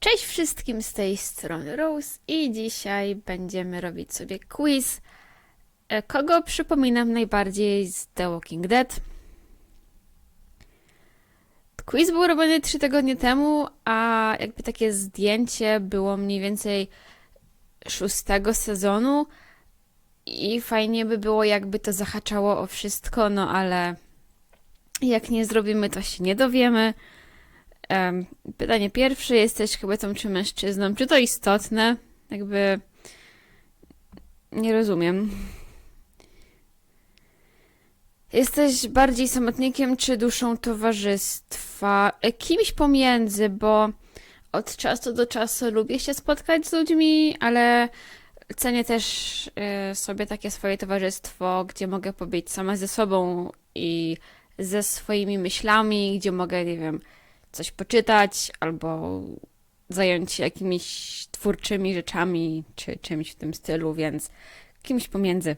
Cześć wszystkim z tej strony Rose i dzisiaj będziemy robić sobie quiz. E, Kogo przypominam najbardziej z The Walking Dead? Quiz był robiony 3 tygodnie temu, a jakby takie zdjęcie było mniej więcej szóstego sezonu i fajnie by było jakby to zahaczało o wszystko, no ale jak nie zrobimy, to się nie dowiemy. Pytanie pierwsze, jesteś kobietą czy mężczyzną? Czy to istotne? Jakby nie rozumiem. Jesteś bardziej samotnikiem czy duszą towarzystwa? E, Kimś pomiędzy, bo od czasu do czasu lubię się spotkać z ludźmi, ale cenię też e, sobie takie swoje towarzystwo, gdzie mogę pobyć sama ze sobą i ze swoimi myślami, gdzie mogę, nie wiem, coś poczytać albo zająć się jakimiś twórczymi rzeczami czy czymś w tym stylu, więc kimś pomiędzy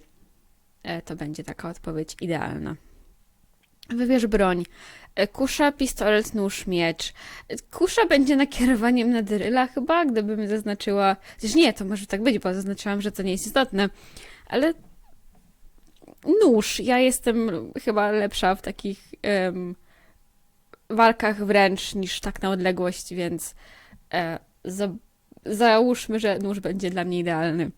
e, to będzie taka odpowiedź idealna. Wybierz broń. E, Kusza, pistolet, nóż, miecz. E, Kusza będzie nakierowaniem na dryla chyba, gdybym zaznaczyła... Chociaż nie, to może tak być, bo zaznaczyłam, że to nie jest istotne. Ale nóż. Ja jestem chyba lepsza w takich em, walkach wręcz niż tak na odległość, więc e, za, załóżmy, że nóż będzie dla mnie idealny.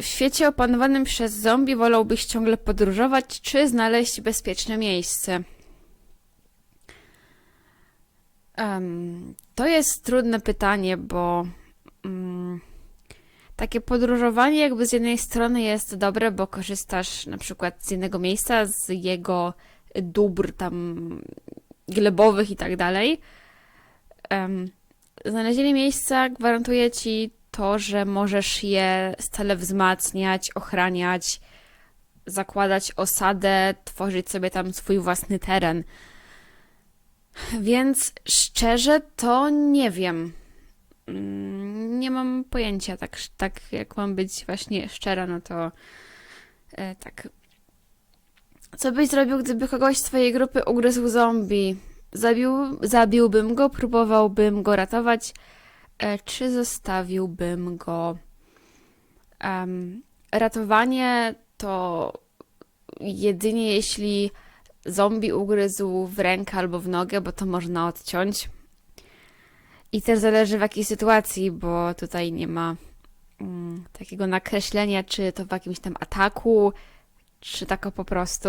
W świecie opanowanym przez zombie wolałbyś ciągle podróżować, czy znaleźć bezpieczne miejsce? Em, to jest trudne pytanie, bo mm, takie podróżowanie jakby z jednej strony jest dobre, bo korzystasz na przykład z jednego miejsca, z jego dóbr tam glebowych i tak dalej. Znalezienie miejsca gwarantuje ci to, że możesz je stale wzmacniać, ochraniać, zakładać osadę, tworzyć sobie tam swój własny teren. Więc szczerze to nie wiem. Mm, Nie mam pojęcia, tak, tak jak mam być właśnie szczera, no to e, tak. Co byś zrobił, gdyby kogoś z twojej grupy ugryzł zombie? Zabił, zabiłbym go, próbowałbym go ratować, e, czy zostawiłbym go? Em, ratowanie to jedynie jeśli zombie ugryzł w rękę albo w nogę, bo to można odciąć. I też zależy w jakiej sytuacji, bo tutaj nie ma mm, takiego nakreślenia, czy to w jakimś tam ataku, czy tak po prostu.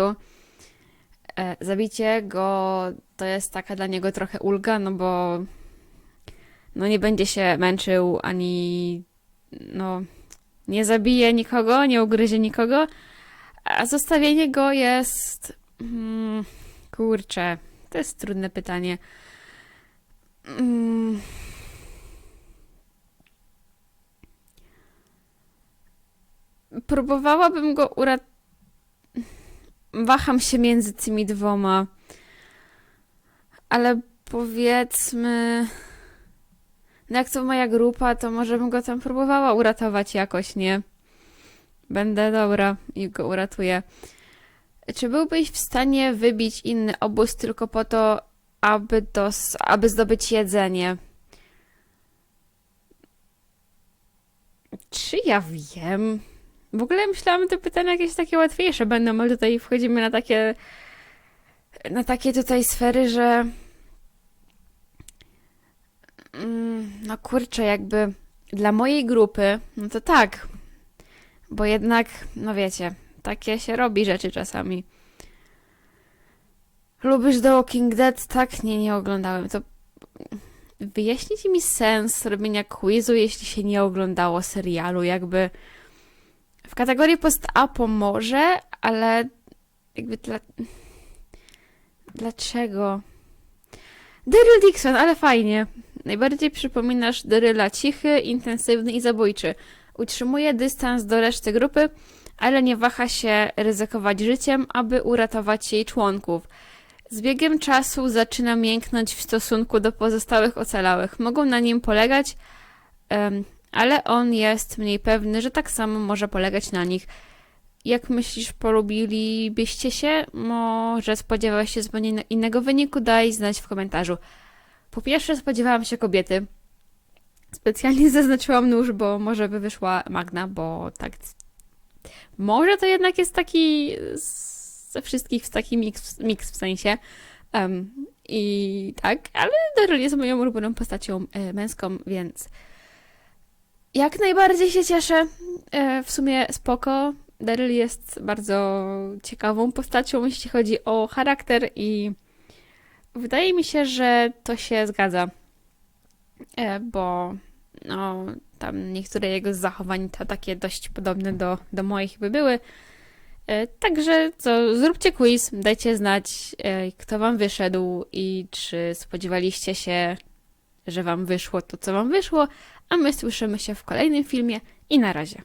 E, zabicie go to jest taka dla niego trochę ulga, no bo no nie będzie się męczył ani no nie zabije nikogo, nie ugryzie nikogo, a zostawienie go jest mm, kurczę, to jest trudne pytanie. Mm. Próbowałabym go uratować. Waham się między tymi dwoma. Ale powiedzmy. No jak to moja grupa, to może bym go tam próbowała uratować jakoś, nie? Będę dobra i go uratuję. Czy byłbyś w stanie wybić inny obóz tylko po to, aby, dos- aby zdobyć jedzenie? Czy ja wiem? W ogóle myślałam, że te pytania jakieś takie łatwiejsze będą, ale tutaj wchodzimy na takie na takie tutaj sfery, że mm, no kurczę, jakby dla mojej grupy, no to tak, bo jednak, no wiecie, takie się robi rzeczy czasami. Lubisz The Walking Dead? Tak, nie, nie oglądałem. To wyjaśnijcie mi sens robienia quizu, jeśli się nie oglądało serialu, jakby w kategorii post-apo może, ale jakby dla... Dlaczego? Daryl Dixon, ale fajnie. Najbardziej przypominasz Daryla cichy, intensywny i zabójczy. Utrzymuje dystans do reszty grupy, ale nie waha się ryzykować życiem, aby uratować jej członków. Z biegiem czasu zaczyna mięknąć w stosunku do pozostałych ocalałych. Mogą na nim polegać, em, ale on jest mniej pewny, że tak samo może polegać na nich. Jak myślisz, polubilibyście się? Może spodziewałeś się zupełnie innego wyniku? Daj znać w komentarzu. Po pierwsze, spodziewałam się kobiety. Specjalnie zaznaczyłam nóż, bo może by wyszła Magna, bo tak. Może to jednak jest taki ze wszystkich taki miks, miks w sensie. Em, I tak, ale Daryl jest moją ulubioną postacią e, męską, więc jak najbardziej się cieszę. E, w sumie spoko. Daryl jest bardzo ciekawą postacią, jeśli chodzi o charakter i wydaje mi się, że to się zgadza. E, bo no, tam niektóre jego zachowań to takie dość podobne do, do moich by były. E, Także co, zróbcie quiz, dajcie znać, kto wam wyszedł i czy spodziewaliście się, że wam wyszło to, co wam wyszło, a my słyszymy się w kolejnym filmie i na razie.